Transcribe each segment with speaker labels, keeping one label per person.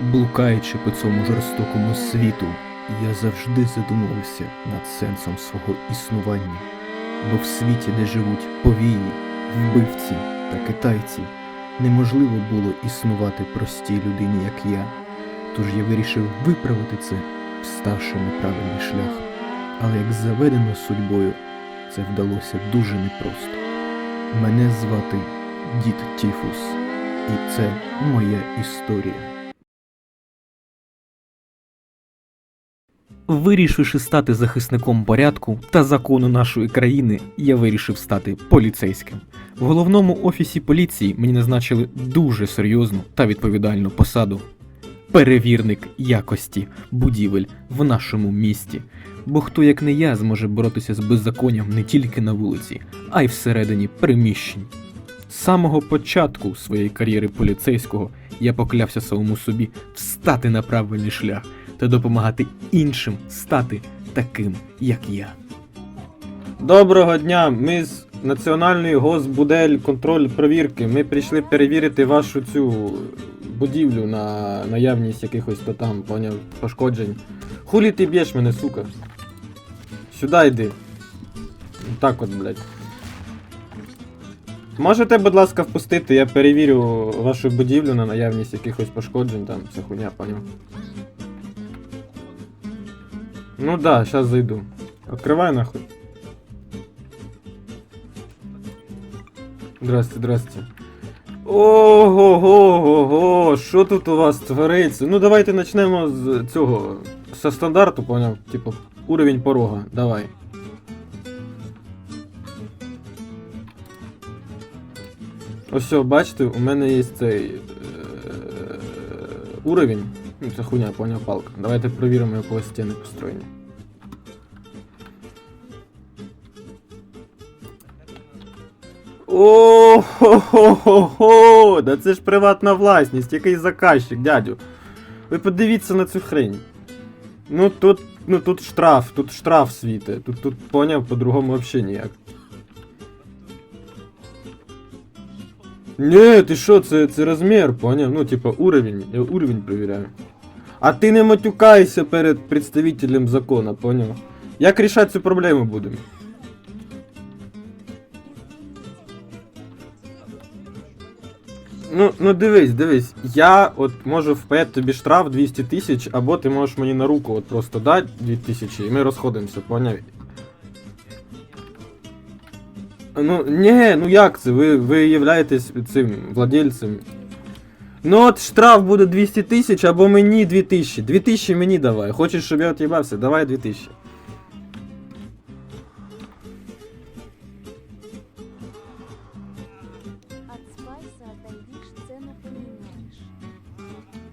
Speaker 1: Блукаючи по цьому жорстокому світу, я завжди задумувався над сенсом свого існування. Бо в світі, де живуть повії, вбивці та китайці, неможливо було існувати простій людині, як я. Тож я вирішив виправити це, вставши на правильний шлях. Але як заведено судьбою, це вдалося дуже непросто. Мене звати Дід Тіфус, і це моя історія. Вирішивши стати захисником порядку та закону нашої країни, я вирішив стати поліцейським. В головному офісі поліції мені назначили дуже серйозну та відповідальну посаду перевірник якості будівель в нашому місті. Бо хто як не я зможе боротися з беззаконням не тільки на вулиці, а й всередині приміщень. З самого початку своєї кар'єри поліцейського я поклявся самому собі встати на правильний шлях та допомагати іншим стати таким, як я.
Speaker 2: Доброго дня, ми з Національної госбудель контроль провірки. Ми прийшли перевірити вашу цю будівлю на наявність якихось то там, поняв, пошкоджень. Хулі ти б'єш мене, сука? Сюди йди. Так от, блядь. Можете, будь ласка, впустити, я перевірю вашу будівлю на наявність якихось пошкоджень, там вся хуйня, поняв. Ну да, сейчас зайду. Открывай нахуй. Здрасте, здрасте. Ого-го-го-го, що тут у вас твориться? Ну давайте почнемо з цього. Со стандарту, поняв? Типу, уровень порога. Давай. Ось бачите, у мене є цей е, уровень. Ну, це хуйня, поняв палка. Давайте перевіримо, як у вас стіни построєні. О-хо-хо-хо-хо! Да це ж приватна власність, який заказчик, дядю. Ви подивіться на цю хрень. Ну тут, ну тут штраф, тут штраф світе. Тут, тут поняв, по-другому вообще ніяк. Не, ти що, це, це розмір, поняв? Ну, типа уровень, я уровень перевіряю. А ти не матюкайся перед представителем закона, поняв? Як рішати цю проблему будемо? Ну, ну дивись, дивись, я от можу впаяти тобі штраф 200 тисяч, або ти можеш мені на руку от просто дати 2000 і ми розходимося, поняв? Ну, не, ну як це? Ви, ви являєтесь цим владельцем. Ну от штраф буде 200 тисяч, або мені 2000. 2000 мені давай. Хочеш, щоб я от'їбався? Давай 2000.
Speaker 3: От спайса отойдишь, цену поменяешь.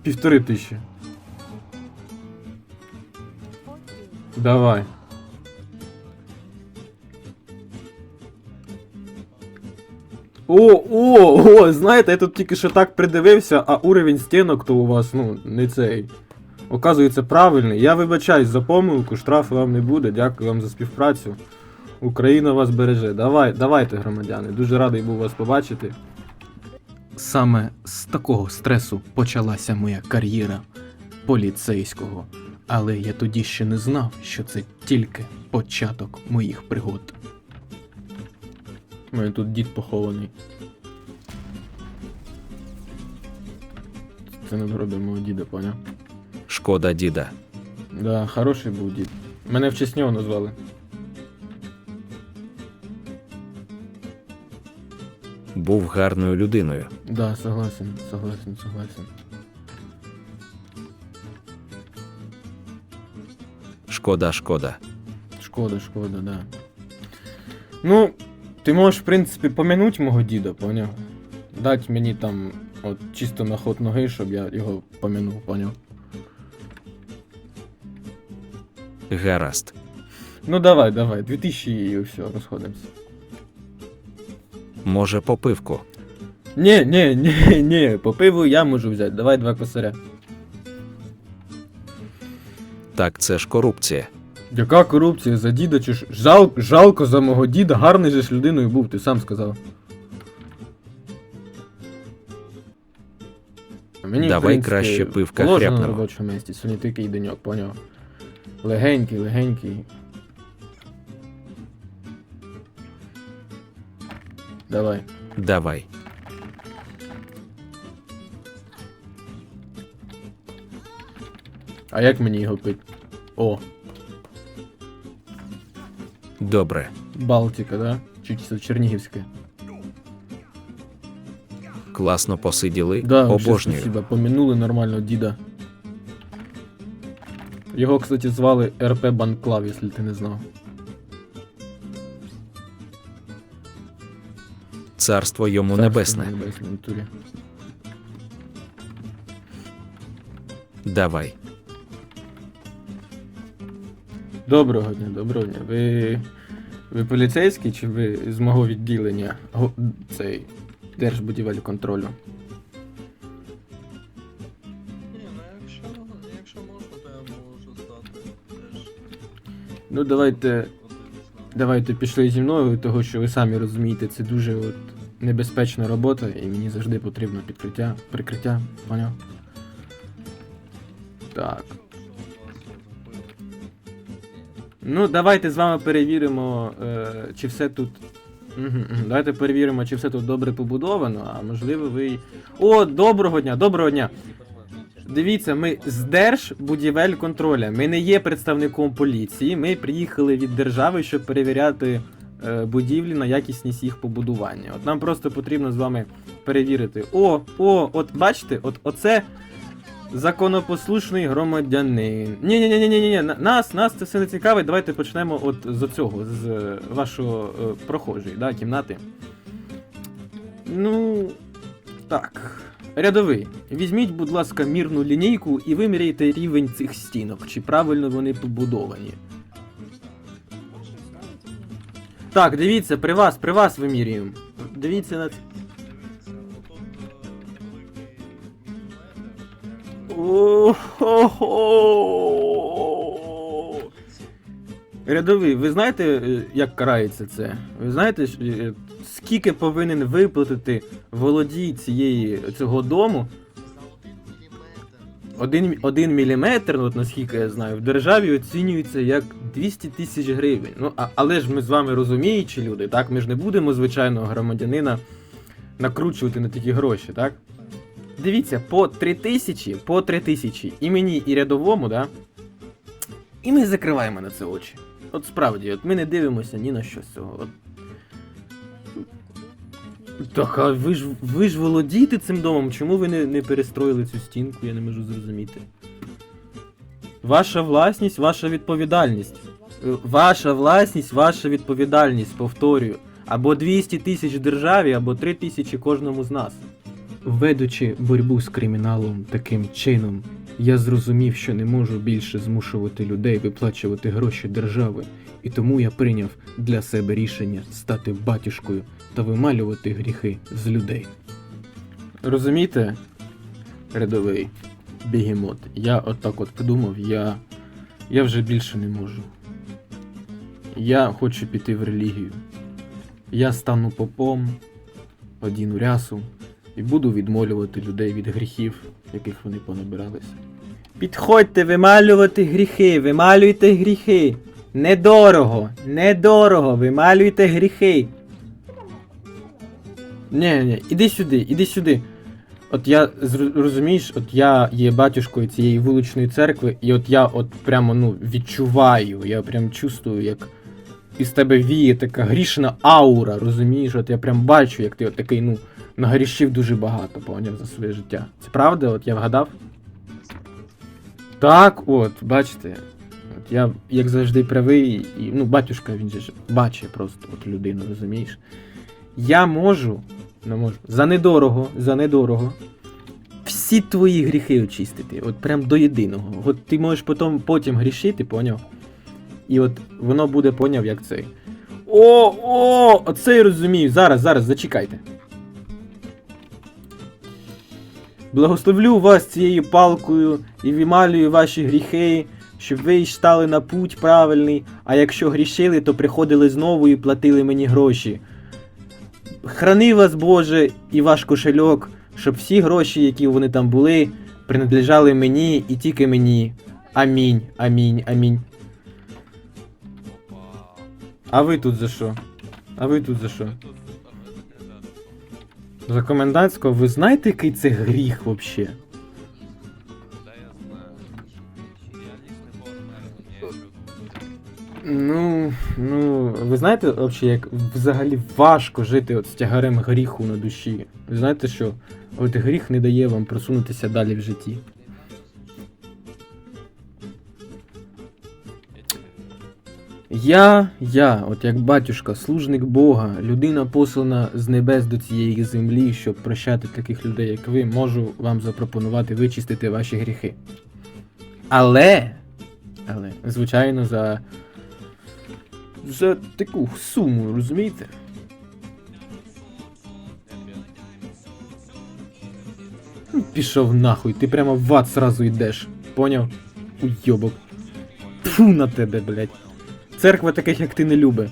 Speaker 2: Півтори тисячі.
Speaker 3: Окей.
Speaker 2: Давай. О, о, о, знаєте, я тут тільки що так придивився, а уровень стінок то у вас, ну, не цей. Оказується правильний. Я вибачаюсь за помилку, штрафу вам не буде. Дякую вам за співпрацю. Україна вас береже. Давай, давайте, громадяни. Дуже радий був вас побачити.
Speaker 1: Саме з такого стресу почалася моя кар'єра поліцейського. Але я тоді ще не знав, що це тільки початок моїх пригод.
Speaker 2: У мене тут дід похований. Це не надгробі мого діда, поняв?
Speaker 4: Шкода діда.
Speaker 2: Да, хороший був дід. Мене в честь нього назвали.
Speaker 4: Був гарною людиною.
Speaker 2: Да, согласен, согласен, согласен.
Speaker 4: Шкода, шкода.
Speaker 2: Шкода, шкода, да. Ну, ти можеш, в принципі, помянуть мого діда, поняв? Дать мені там, от чисто на ход ноги, щоб я його помянув, поняв?
Speaker 4: Гаразд.
Speaker 2: Ну давай, давай, 2000 і все, розходимося.
Speaker 4: Може, по пивку.
Speaker 2: Ні, ні, ні, ні, по пиву я можу взяти, давай два косаря.
Speaker 4: Так це ж корупція.
Speaker 2: Яка корупція за діда чи ж? Жал, жалко за мого діда, гарний же ж людиною був, ти сам сказав. Мені, в
Speaker 4: Давай
Speaker 2: принципі,
Speaker 4: краще пивка
Speaker 2: положено на робочому місці, сьогодні такий деньок, поняв. Легенький, легенький. Давай.
Speaker 4: Давай.
Speaker 2: А як мені його пить? О,
Speaker 4: Добре.
Speaker 2: Балтика, да? Чи це Чернігівське?
Speaker 4: Класно посиділи.
Speaker 2: Да,
Speaker 4: Обожнюю.
Speaker 2: спасибо. Помянули нормально діда. Його, кстати, звали РП Банклав, якщо ти не знав.
Speaker 4: Царство йому
Speaker 2: Царство
Speaker 4: небесне.
Speaker 2: небесне.
Speaker 4: Давай.
Speaker 2: Доброго дня, доброго дня. Ви. Ви поліцейський чи ви з мого відділення цей Держбудівель контролю?
Speaker 5: Ні, ну якщо, якщо можна, то я можу здати теж.
Speaker 2: Ну давайте. Давайте пішли зі мною, того що ви самі розумієте, це дуже от небезпечна робота, і мені завжди потрібно підкриття, прикриття, поняв? Так. Ну, давайте з вами перевіримо, е, чи все тут. Давайте перевіримо, чи все тут добре побудовано, а можливо ви. О, доброго дня, доброго дня! Дивіться, ми з Держбудівель контроля. Ми не є представником поліції. Ми приїхали від держави, щоб перевіряти е, будівлі на якісність їх побудування. От нам просто потрібно з вами перевірити. О, о, от бачите, от оце законопослушний громадянин. Ні, ні, ні, ні, ні, ні, нас, нас це все не цікавить. Давайте почнемо от з цього, з е, вашого е, прохожої, да, кімнати. Ну, так. Рядовий, візьміть, будь ласка, мірну лінійку і виміряйте рівень цих стінок, чи правильно вони побудовані. Так, дивіться, при вас, при вас вимірюємо. Дивіться на. О-хо-хо! Рядовий, ви знаєте, як карається це? Ви знаєте, скільки повинен виплатити володій цієї цього дому? Один, один міліметр, от наскільки я знаю, в державі оцінюється як 200 тисяч гривень. Ну, а, але ж ми з вами розуміючі люди, так? Ми ж не будемо звичайного громадянина накручувати на такі гроші, так? Дивіться, по 3 тисячі, по 3 тисячі і мені, і рядовому, да? І ми закриваємо на це очі. От справді, от ми не дивимося ні на що з цього. От. Так, а ви ж ви ж володієте цим домом, чому ви не, не перестроїли цю стінку, я не можу зрозуміти. Ваша власність, ваша відповідальність. Ваша власність, ваша відповідальність, повторюю. Або 200 тисяч державі, або 3 тисячі кожному з нас. Ведучи боротьбу з криміналом таким чином, я зрозумів, що не можу більше змушувати людей виплачувати гроші держави, і тому я прийняв для себе рішення стати батюшкою та вималювати гріхи з людей. Розумієте, рядовий бігемот, я отак от подумав, я, я вже більше не можу. Я хочу піти в релігію. Я стану попом, одіну рясу і буду відмолювати людей від гріхів, яких вони понабиралися. Підходьте вималювати гріхи, вималюйте гріхи. Недорого, недорого, вималюйте гріхи. Ні, ні, іди сюди, іди сюди. От я розумієш, от я є батюшкою цієї вуличної церкви, і от я от прямо ну відчуваю, я прям чувствую, як із тебе віє така грішна аура, розумієш? От я прям бачу, як ти от такий, ну, нагрішив дуже багато, поняв за своє життя. Це правда? От я вгадав? Так, от, бачите. От я, як завжди, правий, і, ну, батюшка, він же ж бачить просто от людину, розумієш? Я можу, не можу, за недорого, за недорого, всі твої гріхи очистити, от прям до єдиного. От ти можеш потім, потім грішити, поняв? І от воно буде поняв, як цей. О, о! Оце я розумію. Зараз, зараз, зачекайте. Благословлю вас цією палкою і вималюю ваші гріхи, щоб ви стали на путь правильний, а якщо грішили, то приходили знову і платили мені гроші. Храни вас, Боже, і ваш кошельок щоб всі гроші, які вони там були, принадлежали мені і тільки мені. Амінь, амінь, амінь. А ви тут за що? А ви тут за що? За комендантського, ви знаєте, який це гріх взагалі? Ну, ну, ви знаєте, взагалі, як взагалі важко жити от з тягарем гріху на душі. Ви знаєте, що от гріх не дає вам просунутися далі в житті. Я, я, от як батюшка, служник Бога, людина послана з небес до цієї землі, щоб прощати таких людей, як ви, можу вам запропонувати вичистити ваші гріхи. Але, але, звичайно, за за таку суму, розумієте? Ну, Пішов нахуй, ти прямо в ад сразу йдеш. Поняв? Уйобок. Тфу на тебе, блядь. Церква таких, як ти, не любить.